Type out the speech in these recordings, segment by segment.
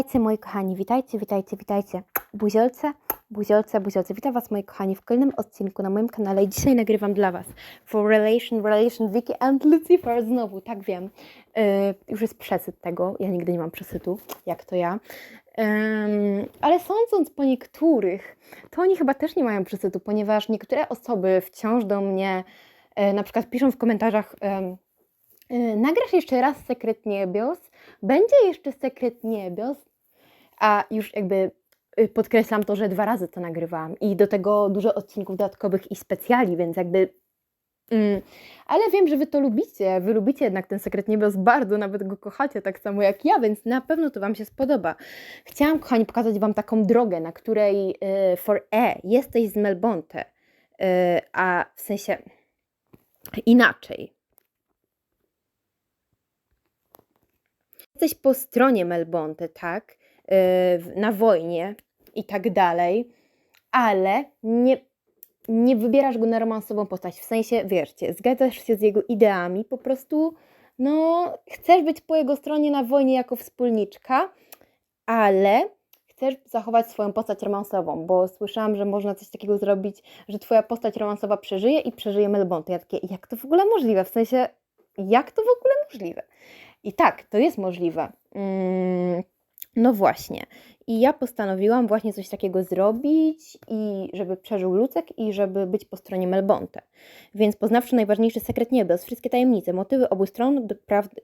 Witajcie moi kochani, witajcie, witajcie, witajcie. Buziolce, buziolce, buziolce. Witam Was moi kochani w kolejnym odcinku na moim kanale dzisiaj nagrywam dla Was For Relation, Relation Vicky and Lucifer znowu, tak wiem. Yy, już jest przesyt tego, ja nigdy nie mam przesytu, jak to ja. Ym, ale sądząc po niektórych, to oni chyba też nie mają przesytu, ponieważ niektóre osoby wciąż do mnie e, na przykład piszą w komentarzach e, nagrasz jeszcze raz Sekret Niebios, będzie jeszcze Sekret Niebios, a już jakby y, podkreślam to, że dwa razy to nagrywałam i do tego dużo odcinków dodatkowych i specjali, więc jakby mm, ale wiem, że wy to lubicie, wy lubicie jednak ten Sekret Niebios bardzo, nawet go kochacie tak samo jak ja, więc na pewno to wam się spodoba. Chciałam, kochani, pokazać wam taką drogę, na której y, for E jesteś z Melbonte, y, a w sensie inaczej. Jesteś po stronie Melbonte, tak, na wojnie i tak dalej, ale nie, nie wybierasz go na romansową postać. W sensie, wierzcie, zgadzasz się z jego ideami, po prostu, no, chcesz być po jego stronie na wojnie jako wspólniczka, ale chcesz zachować swoją postać romansową, bo słyszałam, że można coś takiego zrobić, że twoja postać romansowa przeżyje i przeżyje Melbonte. Ja takie, jak to w ogóle możliwe? W sensie, jak to w ogóle możliwe? I tak, to jest możliwe. Mm, no właśnie. I ja postanowiłam właśnie coś takiego zrobić i żeby przeżył Lucek i żeby być po stronie Melbonte. Więc poznawszy najważniejszy sekret niebios, wszystkie tajemnice, motywy obu stron,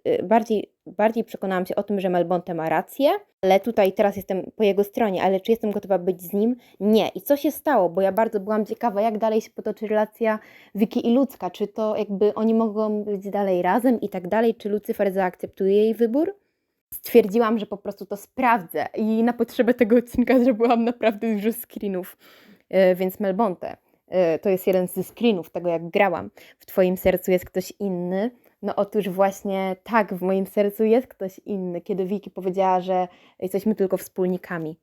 y, bardziej, bardziej przekonałam się o tym, że Melbonte ma rację, ale tutaj teraz jestem po jego stronie, ale czy jestem gotowa być z nim? Nie. I co się stało? Bo ja bardzo byłam ciekawa, jak dalej się potoczy relacja Wiki i Ludzka. Czy to jakby oni mogą być dalej razem i tak dalej? Czy Lucyfer zaakceptuje jej wybór? Stwierdziłam, że po prostu to sprawdzę i na potrzebę tego odcinka zrobiłam naprawdę dużo screenów. E, Więc Melbonte, e, to jest jeden ze screenów tego, jak grałam. W Twoim sercu jest ktoś inny. No otóż właśnie tak, w moim sercu jest ktoś inny, kiedy Wiki powiedziała, że jesteśmy tylko wspólnikami.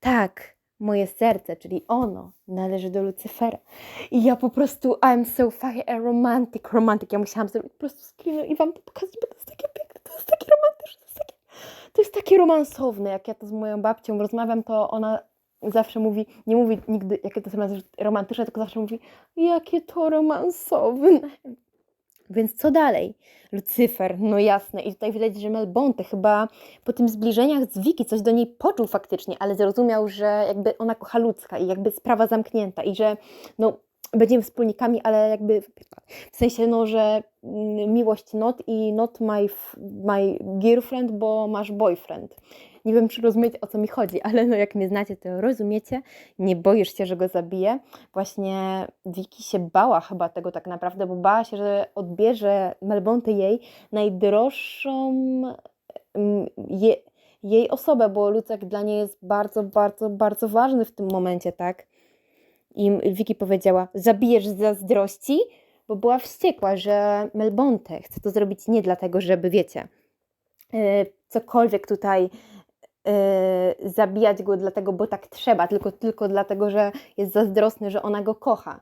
Tak, moje serce, czyli ono, należy do Lucyfera. I ja po prostu, I'm so fucking romantic, romantic. Ja musiałam zrobić po prostu screen i wam to pokazać, bo to jest takie piękne, to jest takie romantyczne, to jest takie, romansowne. Jak ja to z moją babcią rozmawiam, to ona zawsze mówi, nie mówi nigdy, jakie to jest romantyczne, tylko zawsze mówi, jakie to romansowne. Więc co dalej? Lucyfer, no jasne. I tutaj widać, że Melbonte chyba po tym zbliżeniach z Wiki coś do niej poczuł faktycznie, ale zrozumiał, że jakby ona kocha ludzka i jakby sprawa zamknięta i że no będziemy wspólnikami, ale jakby w sensie no, że mm, miłość not i not my, my girlfriend, bo masz boyfriend. Nie wiem, czy rozumiecie, o co mi chodzi, ale no jak mnie znacie, to rozumiecie. Nie boisz się, że go zabiję. Właśnie Wiki się bała chyba tego tak naprawdę, bo bała się, że odbierze Melbonte jej najdroższą mm, je, jej osobę, bo Lucek dla niej jest bardzo, bardzo, bardzo ważny w tym momencie, tak? I Wiki powiedziała, zabijesz z zazdrości, bo była wściekła, że Melbonte chce to zrobić nie dlatego, żeby, wiecie, yy, cokolwiek tutaj yy, zabijać go dlatego, bo tak trzeba, tylko, tylko dlatego, że jest zazdrosny, że ona go kocha.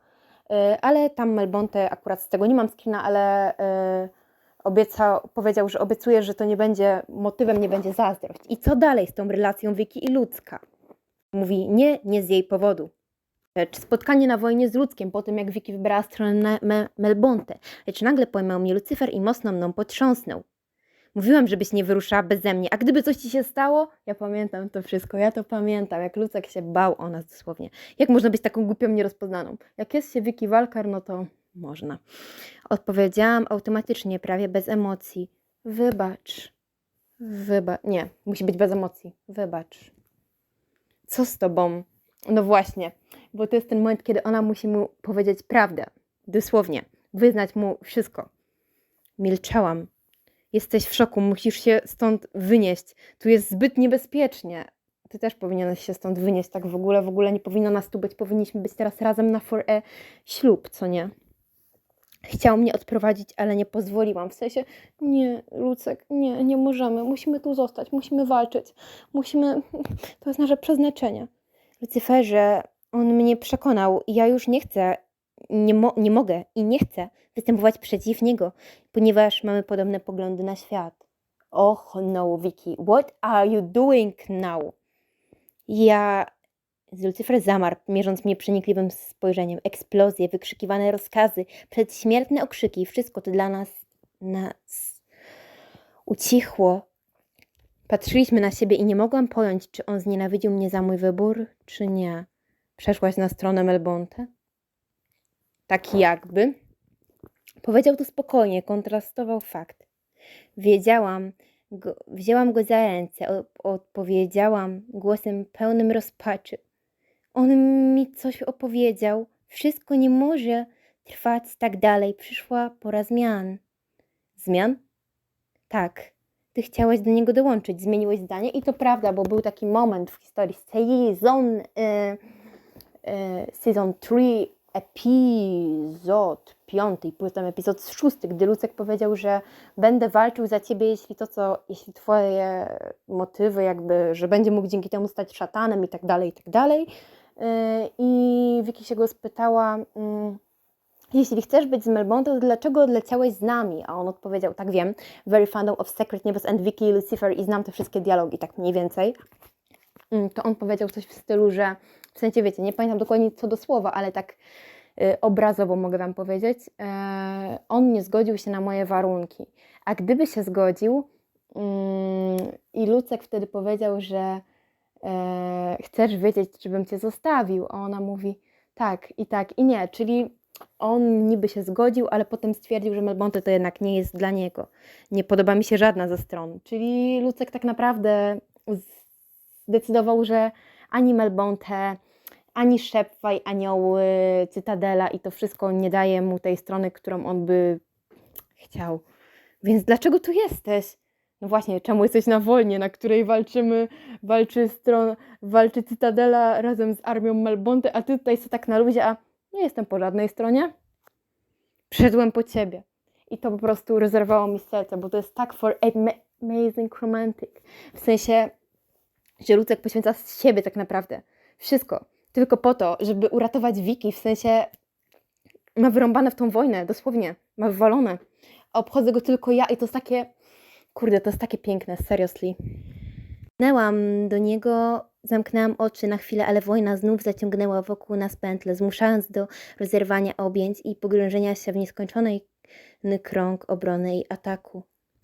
Yy, ale tam Melbonte, akurat z tego nie mam screena, ale obiecał, powiedział, że obiecuje, że to nie będzie, motywem nie będzie zazdrość. I co dalej z tą relacją Wiki i ludzka? Mówi, nie, nie z jej powodu. Lecz spotkanie na wojnie z ludzkiem po tym, jak Wiki wybrała stronę Me- Melbonte. Lecz nagle pojmał mnie Lucyfer i mocno mną potrząsnął. Mówiłam, żebyś nie wyruszała beze mnie, a gdyby coś ci się stało, ja pamiętam to wszystko, ja to pamiętam, jak Lucek się bał o nas dosłownie. Jak można być taką głupią, nierozpoznaną? Jak jest się Wiki Walkar, no to można. Odpowiedziałam automatycznie, prawie bez emocji. Wybacz. Wybacz. Nie, musi być bez emocji. Wybacz. Co z tobą? No właśnie, bo to jest ten moment, kiedy ona musi mu powiedzieć prawdę. Dosłownie. Wyznać mu wszystko. Milczałam. Jesteś w szoku, musisz się stąd wynieść. Tu jest zbyt niebezpiecznie. Ty też powinieneś się stąd wynieść, tak w ogóle, w ogóle nie powinno nas tu być. Powinniśmy być teraz razem na for e ślub, co nie? Chciał mnie odprowadzić, ale nie pozwoliłam. W sensie, nie, Lucek, nie, nie możemy. Musimy tu zostać, musimy walczyć. Musimy, to jest nasze przeznaczenie. Lucyferze, on mnie przekonał ja już nie chcę, nie, mo- nie mogę i nie chcę występować przeciw niego, ponieważ mamy podobne poglądy na świat. Och no, Vicky, what are you doing now? Ja... Lucyfer zamarł, mierząc mnie przenikliwym spojrzeniem. Eksplozje, wykrzykiwane rozkazy, przedśmiertne okrzyki, wszystko to dla nas... nas... ucichło. Patrzyliśmy na siebie i nie mogłam pojąć, czy on znienawidził mnie za mój wybór, czy nie. Przeszłaś na stronę Melbonte? Tak jakby. Powiedział to spokojnie, kontrastował fakt. Wiedziałam, go, wzięłam go za ręce, odpowiedziałam głosem pełnym rozpaczy. On mi coś opowiedział. Wszystko nie może trwać tak dalej. Przyszła pora zmian. Zmian? Tak. Ty chciałeś do niego dołączyć, zmieniłeś zdanie i to prawda, bo był taki moment w historii sezon, y, y, sezon 3, epizod 5, potem epizod 6, gdy Lucek powiedział, że będę walczył za ciebie, jeśli to, co, jeśli twoje motywy, jakby, że będzie mógł dzięki temu stać szatanem i tak dalej, i tak dalej. Y, I Vicky się go spytała, mm, jeśli chcesz być z Melbourne, to dlaczego odleciałeś z nami? A on odpowiedział, tak wiem, very fond of Secret Neighbors and Vicky, Lucifer i znam te wszystkie dialogi, tak mniej więcej. Mm, To on powiedział coś w stylu, że w sensie wiecie, nie pamiętam dokładnie co do słowa, ale tak y, obrazowo mogę Wam powiedzieć, e, on nie zgodził się na moje warunki. A gdyby się zgodził mm, i Lucek wtedy powiedział, że e, chcesz wiedzieć, czy bym Cię zostawił, a ona mówi tak i tak i nie, czyli on niby się zgodził, ale potem stwierdził, że Melbonte to jednak nie jest dla niego. Nie podoba mi się żadna ze stron. Czyli Lucek tak naprawdę zdecydował, że ani Melbonte, ani Szepwaj, anioły, Cytadela i to wszystko nie daje mu tej strony, którą on by chciał. Więc dlaczego tu jesteś? No właśnie, czemu jesteś na wojnie, na której walczymy, walczy, stron, walczy Cytadela razem z armią Melbonte, a ty tutaj sobie tak na luzie, a nie jestem po żadnej stronie. Przyszedłem po ciebie. I to po prostu rozerwało mi serce, bo to jest tak for ama- amazing romantic. W sensie, że Lucek poświęca z siebie tak naprawdę. Wszystko. Tylko po to, żeby uratować Wiki. W sensie ma wyrąbane w tą wojnę, dosłownie. Ma wywalone. A obchodzę go tylko ja i to jest takie... Kurde, to jest takie piękne, seriously. Płynęłam do niego, zamknęłam oczy na chwilę, ale wojna znów zaciągnęła wokół nas pętlę, zmuszając do rozerwania objęć i pogrążenia się w nieskończony krąg obrony i ataku.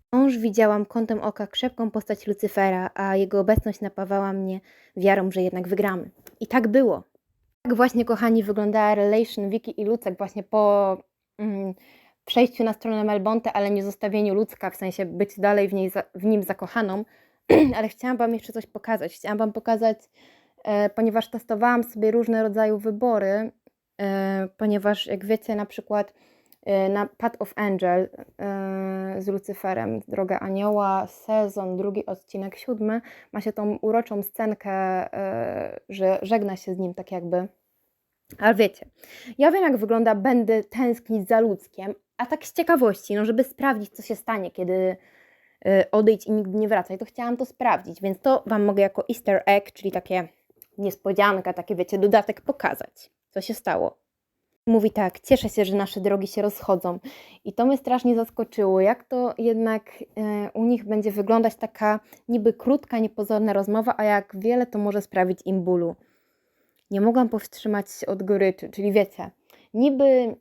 Wciąż widziałam kątem oka krzepką postać Lucyfera, a jego obecność napawała mnie wiarą, że jednak wygramy. I tak było. Tak właśnie, kochani, wyglądała relation Wiki i Lucek właśnie po mm, przejściu na stronę Melbonte, ale nie zostawieniu Lucka, w sensie być dalej w, niej, w nim zakochaną. ale chciałam Wam jeszcze coś pokazać. Chciałam Wam pokazać, e, ponieważ testowałam sobie różne rodzaje wybory, e, ponieważ jak wiecie, na przykład na Path of Angel e, z Lucyferem, Droga Anioła, sezon, drugi odcinek, siódmy, ma się tą uroczą scenkę, e, że żegna się z nim tak jakby. Ale wiecie, ja wiem jak wygląda, będę tęsknić za ludzkiem, a tak z ciekawości, no żeby sprawdzić co się stanie, kiedy y, odejdź i nigdy nie wracaj, to chciałam to sprawdzić, więc to Wam mogę jako easter egg, czyli takie niespodzianka, takie wiecie, dodatek pokazać, co się stało. Mówi tak, cieszę się, że nasze drogi się rozchodzą. I to mnie strasznie zaskoczyło, jak to jednak e, u nich będzie wyglądać taka niby krótka, niepozorna rozmowa, a jak wiele to może sprawić im bólu. Nie mogłam powstrzymać się od goryczy, czyli wiecie, niby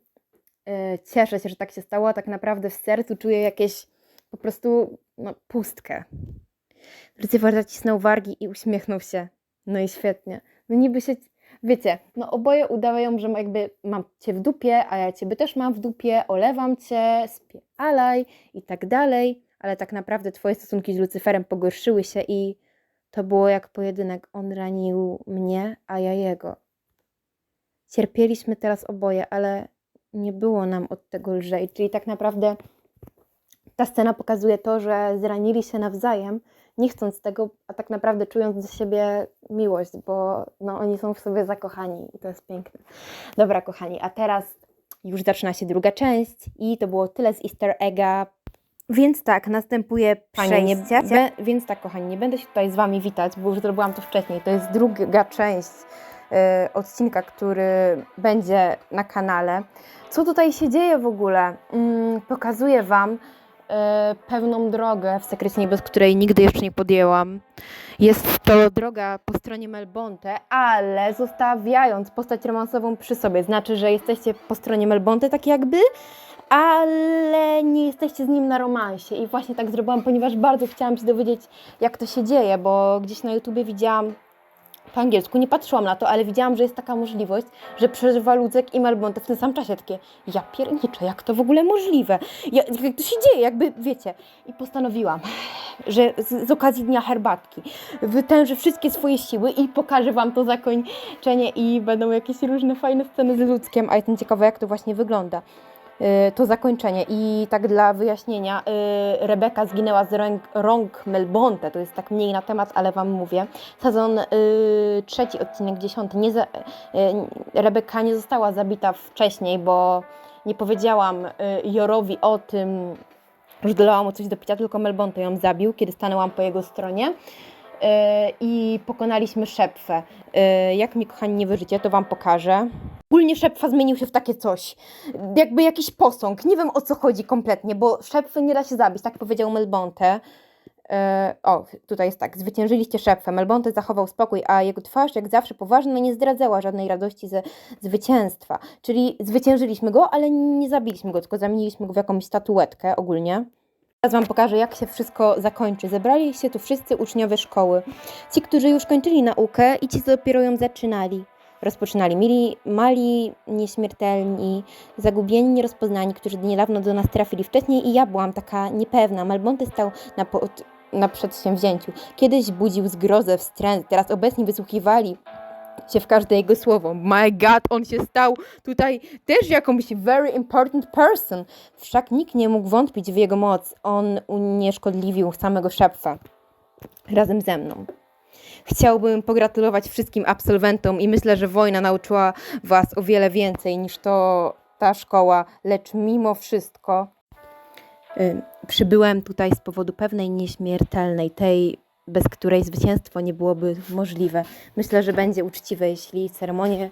e, cieszę się, że tak się stało, a tak naprawdę w sercu czuję jakieś po prostu no, pustkę. Lucyfer zacisnął wargi i uśmiechnął się. No i świetnie. No niby się, wiecie, no oboje udawają, że jakby mam cię w dupie, a ja ciebie też mam w dupie, olewam cię, spialaj i tak dalej, ale tak naprawdę twoje stosunki z Lucyferem pogorszyły się i to było jak pojedynek. On ranił mnie, a ja jego. Cierpieliśmy teraz oboje, ale nie było nam od tego lżej. Czyli tak naprawdę ta scena pokazuje to, że zranili się nawzajem, nie chcąc tego, a tak naprawdę czując do siebie miłość, bo no, oni są w sobie zakochani i to jest piękne. Dobra, kochani, a teraz już zaczyna się druga część i to było tyle z Easter Egga. Więc tak, następuje przejście. Be, więc tak, kochani, nie będę się tutaj z Wami witać, bo już zrobiłam to wcześniej. To jest druga część e, odcinka, który będzie na kanale. Co tutaj się dzieje w ogóle? Mm, pokazuję Wam pewną drogę w Sekrecie Niebios, której nigdy jeszcze nie podjęłam. Jest to droga po stronie Melbonte, ale zostawiając postać romansową przy sobie. Znaczy, że jesteście po stronie Melbonte tak jakby, ale nie jesteście z nim na romansie. I właśnie tak zrobiłam, ponieważ bardzo chciałam się dowiedzieć, jak to się dzieje, bo gdzieś na YouTubie widziałam po angielsku, nie patrzyłam na to, ale widziałam, że jest taka możliwość, że przeżywa Ludzek i Melbonte w tym samym czasie. Takie, ja pierniczę, jak to w ogóle możliwe? Ja, jak to się dzieje, jakby, wiecie. I postanowiłam, że z, z okazji Dnia Herbatki wytężę wszystkie swoje siły i pokażę Wam to zakończenie i będą jakieś różne fajne sceny z Ludzkiem, a jestem ciekawa, jak to właśnie wygląda. Y, To zakończenie. I tak dla wyjaśnienia, y, Rebeka zginęła z rąk, rąk Melbonte. To jest tak mniej na temat, ale Wam mówię. Sezon y, trzeci, odcinek dziesiąty. Nie za, Rebeka nie została zabita wcześniej, bo nie powiedziałam Jorowi o tym, że dolałam mu coś do picia, tylko Melbonte ją zabił, kiedy stanęłam po jego stronie. Y, I pokonaliśmy Szepfę. Y, Jak mi, kochani, nie wierzycie, to Wam pokażę. Ogólnie Szepfa zmienił się w takie coś, jakby jakiś posąg. Nie wiem o co chodzi kompletnie, bo Szepfy nie da się zabić, tak powiedział Melbonte. E, o, tutaj jest tak, zwyciężyliście Szepfę. Melbonte zachował spokój, a jego twarz, jak zawsze poważna, nie zdradzała żadnej radości ze zwycięstwa. Czyli zwyciężyliśmy go, ale nie zabiliśmy go, tylko zamieniliśmy go w jakąś statuetkę ogólnie. Teraz Wam pokażę, jak się wszystko zakończy. Zebrali się tu wszyscy uczniowie szkoły. Ci, którzy już kończyli naukę i ci, co dopiero ją zaczynali. Rozpoczynali. Mieli mali, nieśmiertelni, zagubieni, nierozpoznani, którzy niedawno do nas trafili wcześniej i ja byłam taka niepewna. Malbonte stał na, pod, na przedsięwzięciu. Kiedyś budził zgrozę, wstręt, teraz obecni wysłuchiwali się w każde jego słowo. My God, on się stał tutaj też jakąś very important person. Wszak nikt nie mógł wątpić w jego moc. On unieszkodliwił samego Szepfa razem ze mną. Chciałbym pogratulować wszystkim absolwentom i myślę, że wojna nauczyła Was o wiele więcej niż to ta szkoła, lecz mimo wszystko y, przybyłem tutaj z powodu pewnej nieśmiertelnej, tej, bez której zwycięstwo nie byłoby możliwe. Myślę, że będzie uczciwe, jeśli ceremonię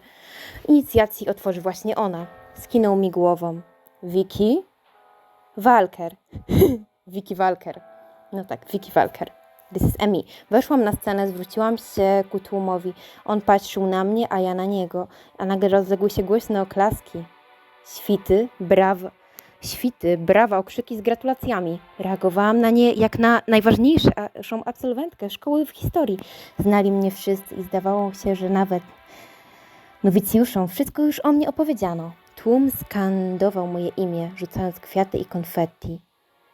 inicjacji otworzy właśnie ona. Skinął mi głową. Vicky Walker. Vicky Walker. No tak, Vicky Walker. This is Emmy. Weszłam na scenę, zwróciłam się ku tłumowi. On patrzył na mnie, a ja na niego. A nagle rozległy się głośne oklaski. Świty, brawa. Świty, brawa, okrzyki z gratulacjami. Reagowałam na nie jak na najważniejszą absolwentkę szkoły w historii. Znali mnie wszyscy i zdawało się, że nawet nowicjuszom wszystko już o mnie opowiedziano. Tłum skandował moje imię, rzucając kwiaty i konfetti.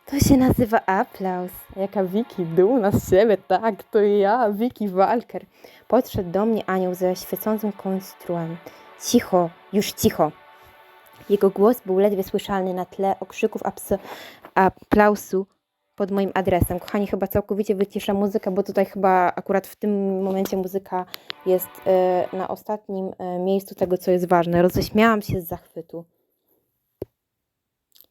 To się nazywa aplauz. Jaka Wiki dumna z siebie, tak, to ja, Wiki Walker. Podszedł do mnie anioł ze świecącym konstruem. Cicho, już cicho. Jego głos był ledwie słyszalny na tle okrzyków aplausu pod moim adresem. Kochani, chyba całkowicie wyciszę muzykę, bo tutaj chyba akurat w tym momencie muzyka jest e, na ostatnim e, miejscu tego, co jest ważne. Roześmiałam się z zachwytu.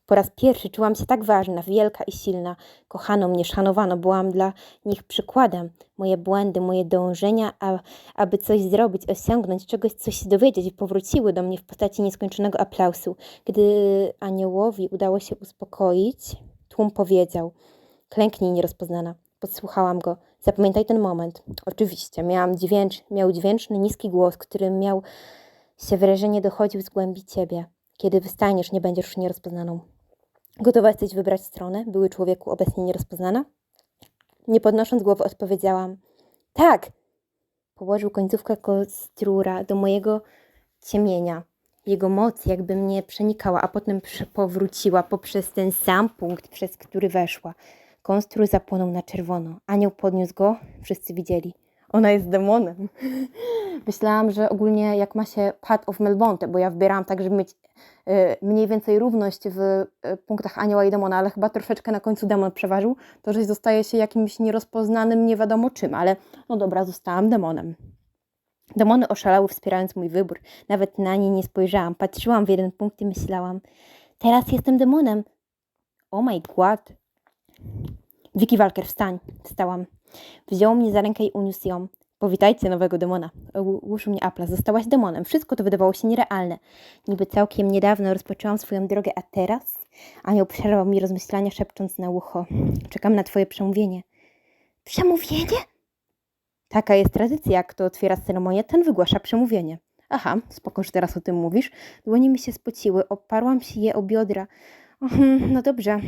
Po raz pierwszy czułam się tak ważna, wielka i silna. Kochano mnie, szanowano, byłam dla nich przykładem. Moje błędy, moje dążenia, a, aby coś zrobić, osiągnąć, czegoś, coś się dowiedzieć, powróciły do mnie w postaci nieskończonego aplausu. Gdy aniołowi udało się uspokoić, tłum powiedział: Klęknij, nierozpoznana. Podsłuchałam go. Zapamiętaj ten moment. Oczywiście, miałam dźwięcz, miał dźwięczny, niski głos, który miał się wyrażenie dochodził z głębi ciebie. Kiedy wystaniesz, nie będziesz już nierozpoznaną. Gotowa jesteś wybrać stronę, były człowieku obecnie nierozpoznana? Nie podnosząc głowy, odpowiedziałam: Tak! Położył końcówkę kostrura do mojego ciemienia. Jego moc jakby mnie przenikała, a potem powróciła poprzez ten sam punkt, przez który weszła. Konstrój zapłonął na czerwono. Anioł podniósł go, wszyscy widzieli. Ona jest demonem. Myślałam, że ogólnie jak ma się Path of Melbonte, bo ja wybierałam tak, żeby mieć y, mniej więcej równość w y, punktach anioła i demona, ale chyba troszeczkę na końcu demon przeważył, to że zostaje się jakimś nierozpoznanym nie wiadomo czym, ale no dobra, zostałam demonem. Demony oszalały, wspierając mój wybór. Nawet na nie nie spojrzałam. Patrzyłam w jeden punkt i myślałam, teraz jestem demonem. Oh my god. Vicky Walker, wstań. Wstałam. Wziął mnie za rękę i uniósł ją. Powitajcie nowego demona. Ogłuszył mnie Apla. Zostałaś demonem. Wszystko to wydawało się nierealne. Niby całkiem niedawno rozpoczęłam swoją drogę, a teraz? Anioł przerwał mi rozmyślania, szepcząc na ucho. Czekam na twoje przemówienie. Przemówienie? Taka jest tradycja. Kto otwiera ceremonię, ten wygłasza przemówienie. Aha, spoko, że teraz o tym mówisz. Dłonie mi się spociły. Oparłam się je o biodra. Mhm, no dobrze.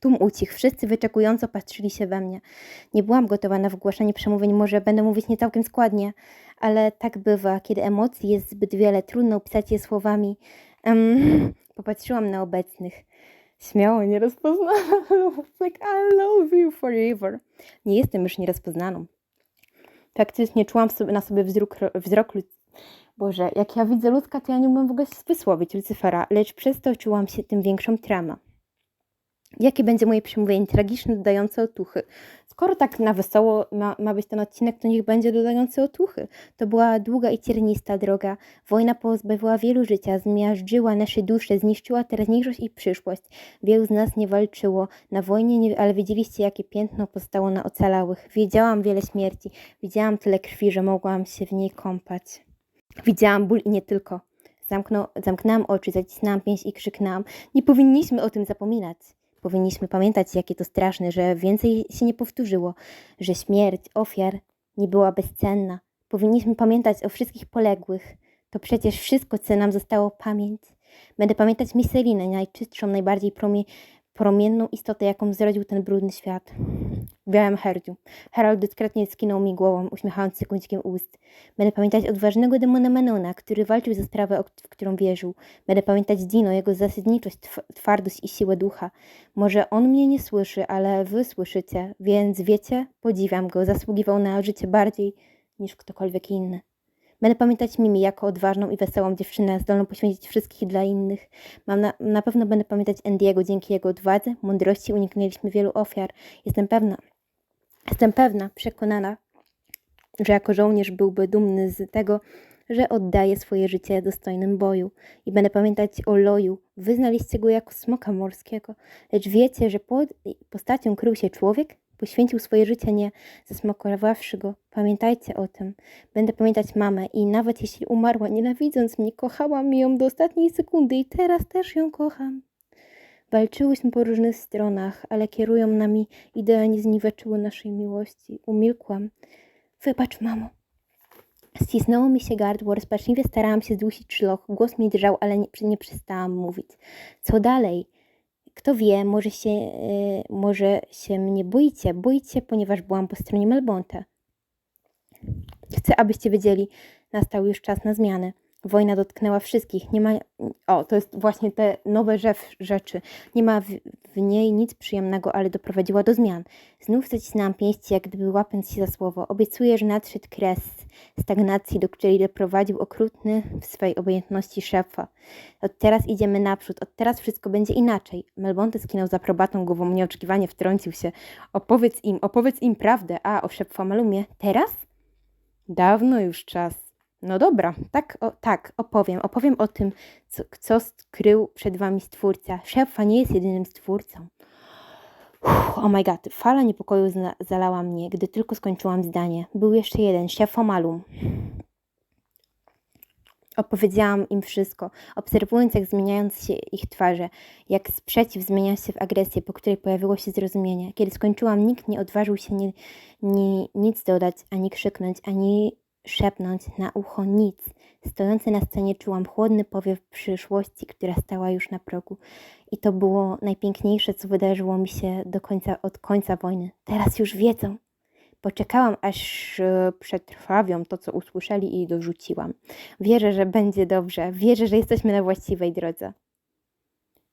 Tłum ucichł. Wszyscy wyczekująco patrzyli się we mnie. Nie byłam gotowa na wygłaszanie przemówień, może będę mówić nie całkiem składnie, ale tak bywa, kiedy emocji jest zbyt wiele, trudno opisać je słowami. Um, popatrzyłam na obecnych. Śmiało, nierozpoznana. like, I love you forever. Nie jestem już nierozpoznaną. Faktycznie czułam sobie, na sobie wzrok, wzrok. Boże, jak ja widzę ludzka, to ja nie umiem w ogóle wysłowić Lucyfera, lecz przez to czułam się tym większą tramę. Jakie będzie moje przemówienie? Tragiczne, dodające otuchy. Skoro tak na wesoło ma, ma być ten odcinek, to niech będzie dodający otuchy. To była długa i ciernista droga. Wojna pozbawiła wielu życia, zmiażdżyła nasze dusze, zniszczyła teraźniejszość i przyszłość. Wielu z nas nie walczyło na wojnie, nie, ale widzieliście, jakie piętno postało na ocalałych. Wiedziałam wiele śmierci, widziałam tyle krwi, że mogłam się w niej kąpać. Widziałam ból i nie tylko. Zamknął, zamknęłam oczy, zacisnęłam pięść i krzyknęłam. Nie powinniśmy o tym zapominać. Powinniśmy pamiętać, jakie to straszne, że więcej się nie powtórzyło, że śmierć ofiar nie była bezcenna. Powinniśmy pamiętać o wszystkich poległych. To przecież wszystko, co nam zostało pamięć. Będę pamiętać Misselinę, najczystszą, najbardziej promie, promienną istotę, jaką zrodził ten brudny świat. W białym herdziu. Harold dyskretnie skinął mi głową, uśmiechając się kącikiem ust. Będę pamiętać odważnego demona Menona, który walczył za sprawę, w którą wierzył. Będę pamiętać Dino, jego zasadniczość, twardość i siłę ducha. Może on mnie nie słyszy, ale wy słyszycie, więc wiecie, podziwiam go. Zasługiwał na życie bardziej niż ktokolwiek inny. Będę pamiętać Mimi jako odważną i wesołą dziewczynę, zdolną poświęcić wszystkich dla innych. Mam na, na pewno będę pamiętać Andiego. Dzięki jego odwadze, mądrości uniknęliśmy wielu ofiar. Jestem pewna, jestem pewna, przekonana, że jako żołnierz byłby dumny z tego, że oddaje swoje życie dostojnym boju. I będę pamiętać o Loju. Wyznaliście go jako smoka morskiego, lecz wiecie, że pod postacią krył się człowiek, Poświęcił swoje życie nie zasmakowawszy go. Pamiętajcie o tym. Będę pamiętać mamę i nawet jeśli umarła, nienawidząc mnie, kochałam ją do ostatniej sekundy i teraz też ją kocham. Walczyłyśmy po różnych stronach, ale kierują nami idee nie zniweczyły naszej miłości. Umilkłam. Wybacz, mamo. Scisnęło mi się gardło, rozpaczliwie starałam się zdusić szloch. Głos mi drżał, ale nie, nie przestałam mówić. Co dalej? Kto wie, może się, yy, może się mnie boicie. Boicie, ponieważ byłam po stronie Melbonte. Chcę, abyście wiedzieli, nastał już czas na zmianę. Wojna dotknęła wszystkich. Nie ma. O, to jest właśnie te nowe rzeczy. Nie ma w, w, niej nic przyjemnego, ale doprowadziła do zmian. Znów zacisnęłam pięści, jak gdyby łapiąc się za słowo. Obiecuję, że nadszedł kres stagnacji, do której doprowadził okrutny w swej obojętności szefa. Od teraz idziemy naprzód, od teraz wszystko będzie inaczej. Melbonte skinął za probatą głową, nieoczekiwanie wtrącił się. Opowiedz im, opowiedz im prawdę. A, o szepfa malumie. Teraz? Dawno już czas. No dobra, tak, o, tak, opowiem. Opowiem o tym, co, co skrył przed wami stwórca. Szefa nie jest jedynym stwórcą. Uff, oh my god, fala niepokoju zalała mnie, gdy tylko skończyłam zdanie. Był jeszcze jeden, szef Omalum. Opowiedziałam im wszystko, obserwując, jak zmieniając się ich twarze, jak sprzeciw zmienia się w agresję, po której pojawiło się zrozumienie. Kiedy skończyłam, nikt nie odważył się ni, ni, nic dodać, ani krzyknąć, ani szepnąć na ucho nic. Stojący na scenie czułam chłodny powiew przyszłości, która stała już na progu. I to było najpiękniejsze, co wydarzyło mi się do końca, od końca wojny. Teraz już wiedzą. Poczekałam, aż e, przetrwawią to, co usłyszeli i dorzuciłam. Wierzę, że będzie dobrze. Wierzę, że jesteśmy na właściwej drodze.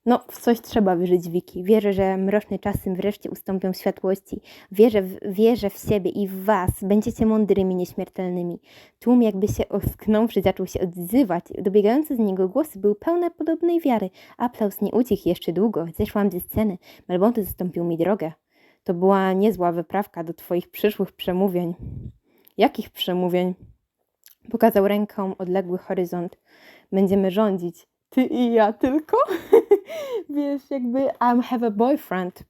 No, w coś trzeba wyżyć, Wiki. Wierzę, że mroczne czasy wreszcie ustąpią światłości. Wierzę w, wierzę w siebie i w was. Będziecie mądrymi, nieśmiertelnymi. Tłum jakby się osknąwszy zaczął się odzywać. Dobiegające z niego głosy były pełne podobnej wiary. Aplauz nie ucichł jeszcze długo. Zeszłam ze sceny. Melbonty zastąpił mi drogę. To była niezła wyprawka do twoich przyszłych przemówień. Jakich przemówień? Pokazał ręką odległy horyzont. Będziemy rządzić ty i ja tylko. Wiesz, jakby I'm have a boyfriend.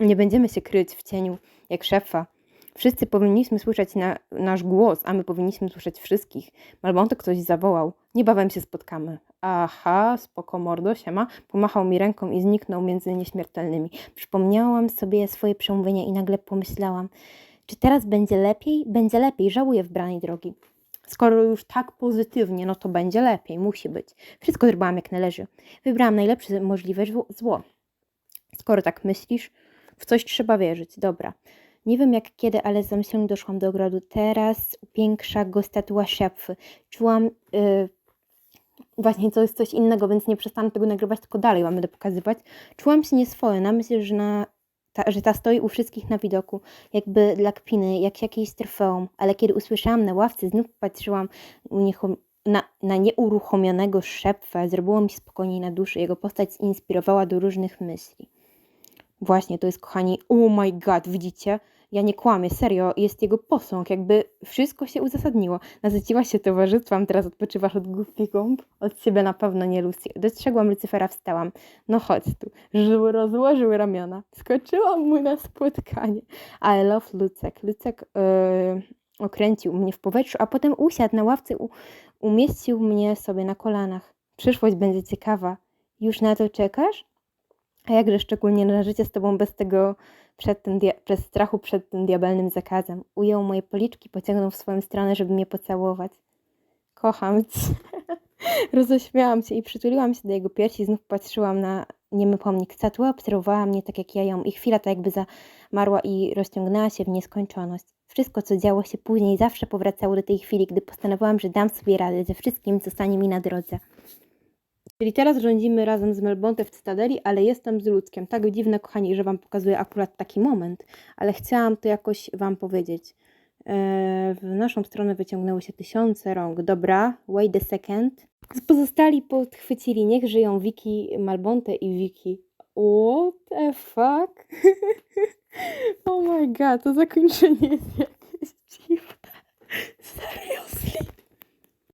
Nie będziemy się kryć w cieniu jak szefa. Wszyscy powinniśmy słyszeć na, nasz głos, a my powinniśmy słyszeć wszystkich. Malbonte ktoś zawołał. Niebawem się spotkamy. Aha, spoko mordo, siema. Pomachał mi ręką i zniknął między nieśmiertelnymi. Przypomniałam sobie swoje przemówienie i nagle pomyślałam, czy teraz będzie lepiej? Będzie lepiej, żałuję wybranej drogi. Skoro już tak pozytywnie, no to będzie lepiej, musi być. Wszystko zrobiłam jak należy. Wybrałam najlepsze możliwe zło-. Skoro tak myślisz, w coś trzeba wierzyć. Dobra. Nie wiem jak kiedy, ale z zamyśleniu doszłam do ogrodu. Teraz upiększa go statua szepfy. Czułam. Yy, właśnie to jest coś innego, więc nie przestanę tego nagrywać, tylko dalej wam będę pokazywać. Czułam się nieswojo. Na myśl, że, na, ta, że ta stoi u wszystkich na widoku, jakby dla kpiny, jak jakieś trofeum. Ale kiedy usłyszałam na ławce, znów patrzyłam uniechom- na, na nieuruchomionego szepfę. Zrobiło mi spokojniej na duszy. Jego postać zinspirowała do różnych myśli. Właśnie, to jest, kochani, oh my god, widzicie? Ja nie kłamię, serio, jest jego posąg, jakby wszystko się uzasadniło. Nasyciłaś się towarzystwem, teraz odpoczywasz od głupich gąb? Od siebie na pewno nie, Lucy. Dostrzegłam Lucyfera, wstałam. No chodź tu. Żył, rozłożył ramiona. Skoczyłam mu na spotkanie. I love Lucek. Lucek yy, okręcił mnie w powietrzu, a potem usiadł na ławce, u, umieścił mnie sobie na kolanach. Przyszłość będzie ciekawa. Już na to czekasz? A jakże szczególnie na życie z tobą bez tego, przed tym bez strachu przed tym diabelnym zakazem. Ujął moje policzki, pociągnął w swoją stronę, żeby mnie pocałować. Kocham cię. Roześmiałam się i przytuliłam się do jego piersi, znów patrzyłam na niemy pomnik. Statua obserwowała mnie tak jak ja ją i chwila ta jakby zamarła i rozciągnęła się w nieskończoność. Wszystko, co działo się później, zawsze powracało do tej chwili, gdy postanowiłam, że dam sobie radę ze wszystkim, co stanie mi na drodze. Czyli teraz rządzimy razem z Melbonte w Cytadeli, ale jestem z ludzkiem. Tak dziwne, kochani, że Wam pokazuję akurat taki moment, ale chciałam to jakoś Wam powiedzieć. Eee, W naszą stronę wyciągnęły się tysiące rąk. Dobra, wait a second. Pozostali podchwycili, niech żyją Wiki, Malbonte i Wiki. What the fuck? oh my god, to zakończenie jest jakieś dziwne. Seriously?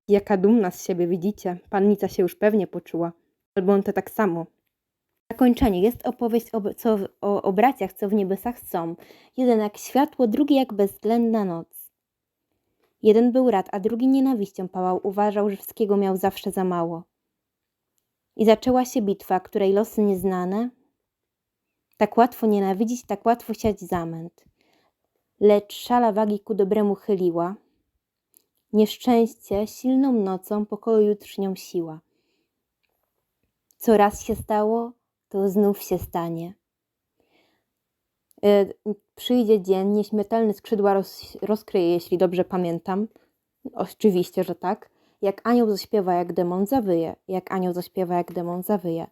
Jaka dumna z siebie, widzicie? Pannica się już pewnie poczuła. Albonte tak samo. Zakończenie. Jest opowieść o, co, o, o braciach, co w niebiosach są. Jeden jak światło, drugi jak bezwzględna noc. Jeden był rad, a drugi nienawiścią pałał. Uważał, że wszystkiego miał zawsze za mało. I zaczęła się bitwa, której losy nieznane. Tak łatwo nienawidzić, tak łatwo siać zamęt. Lecz szala wagi ku dobremu chyliła. Nieszczęście silną nocą pokoju jutrznią siła. Co raz się stało, to znów się stanie. E, Przyjdzie dzień, nieśmiertelny skrzydła roz, rozkryje, jeśli dobrze pamiętam. Oczywiście, że tak. Jak anioł zaśpiewa, jak demon zawyje. Jak anioł zaśpiewa, jak demon zawyje.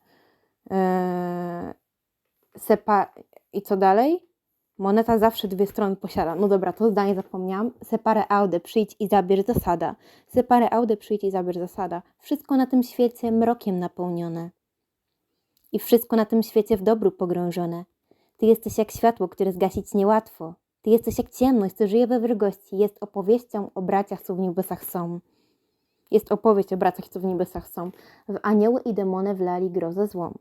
Eee, sepa... I co dalej? Moneta zawsze dwie strony posiada. No dobra, to zdanie zapomniałam. Separe aude, przyjdź i zabierz zasada. Separe aude, przyjdź i zabierz zasada. Wszystko na tym świecie mrokiem napełnione. I wszystko na tym świecie w dobru pogrążone. Ty jesteś jak światło, które zgasić niełatwo. Ty jesteś jak ciemność, co żyje we wrogości. Jest opowieścią o braciach, co w niebiosach są. Jest opowieść o braciach, co w niebiosach są. W anioły i demony wlali grozę złą.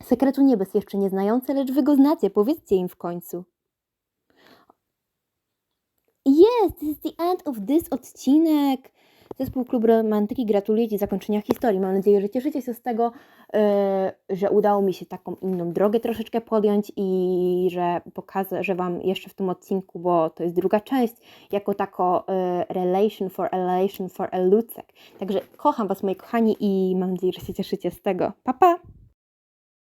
Sekretu niebios jeszcze nie znające, lecz wy go znacie, powiedzcie im w końcu. Yes, this is the end of this odcinek. Zespół Klub Romantyki gratuluję Ci zakończenia historii. Mam nadzieję, że cieszycie się z tego, e, że udało mi się taką inną drogę troszeczkę podjąć i że pokażę, że Wam jeszcze w tym odcinku, bo to jest druga część, jako tako e, relation for elation for a Lucek. Także kocham Was, moi kochani i mam nadzieję, że się cieszycie z tego. Pa, pa!